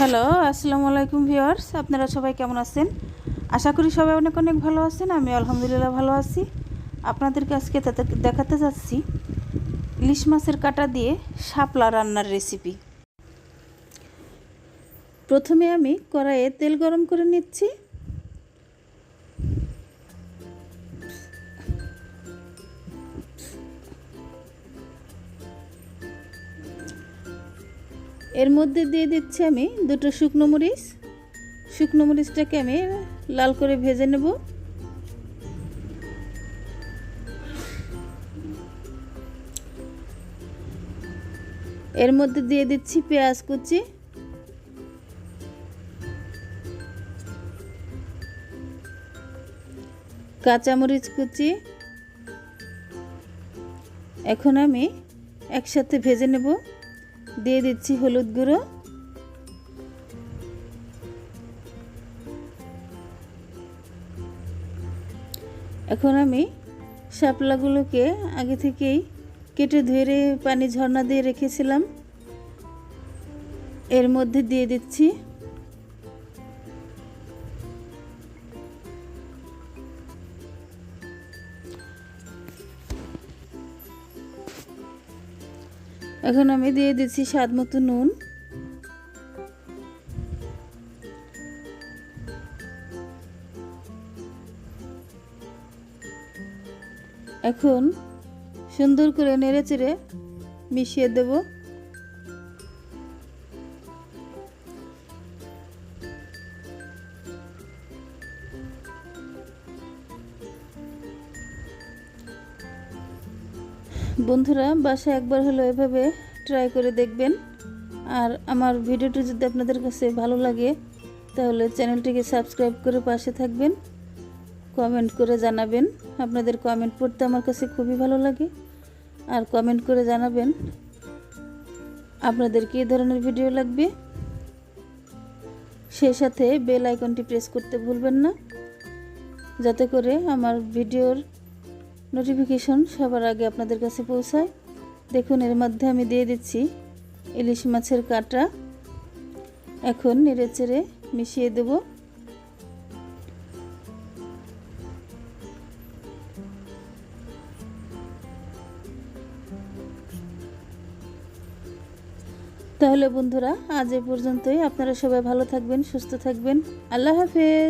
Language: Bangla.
হ্যালো, আসসালামু আলাইকুম ভিওয়ার্স আপনারা সবাই কেমন আছেন? আশা করি সবাই অনেক অনেক ভালো আছেন, আমি আলহামদুলিল্লাহ ভালো আছি। আপনাদেরকে আজকে দেখাতে যাচ্ছি ইলিশ মাছের কাটা দিয়ে শাপলা রান্নার রেসিপি প্রথমে আমি কড়াইয়ে তেল গরম করে নিচ্ছি। এর মধ্যে দিয়ে দিচ্ছি আমি দুটো শুকনো মরিচ। শুকনো মরিচটাকে আমি লাল করে ভেজে নেব। এর মধ্যে দিয়ে দিচ্ছি পেঁয়াজ কুচি। কাঁচামরিচ কুচি। এখন আমি একসাথে ভেজে নেব। দিয়ে দিচ্ছি হলুদ গুঁড়ো। এখন আমি শাপলাগুলোকে আগে থেকেই কেটে ধুয়ে পানি ঝর্ণা দিয়ে রেখেছিলাম। এর মধ্যে দিয়ে দিচ্ছি এখন আমি দিয়ে দিচ্ছি স্বাদ মতো নুন। এখন সুন্দর করে নেড়ে চেড়ে মিশিয়ে দেব। বন্ধুরা, বাসায় একবার হলো এভাবে ট্রাই করে দেখবেন। আর আমার ভিডিওটি যদি আপনাদের কাছে ভালো লাগে, তাহলে চ্যানেলটিকে সাবস্ক্রাইব করে পাশে থাকবেন কমেন্ট করে জানাবেন। আপনাদের কমেন্ট পড়তে আমার কাছে খুবই ভালো লাগে। আর কমেন্ট করে জানাবেন, আপনাদের কী ধরনের ভিডিও লাগবে? সেই সাথে বেল আইকনটি প্রেস করতে ভুলবেন না, যাতে করে আমার ভিডিওর নোটিফিকেশন সবার আগে আপনাদের কাছে পৌঁছায়। দেখুন, এর মধ্যে আমি দিয়ে দিচ্ছি ইলিশ মাছের কাটা। এখন নেড়ে চেড়ে মিশিয়ে দেবো। তাহলে বন্ধুরা, আজ এ পর্যন্তই। আপনারা সবাই ভালো থাকবেন, সুস্থ থাকবেন। আল্লাহ হাফেজ।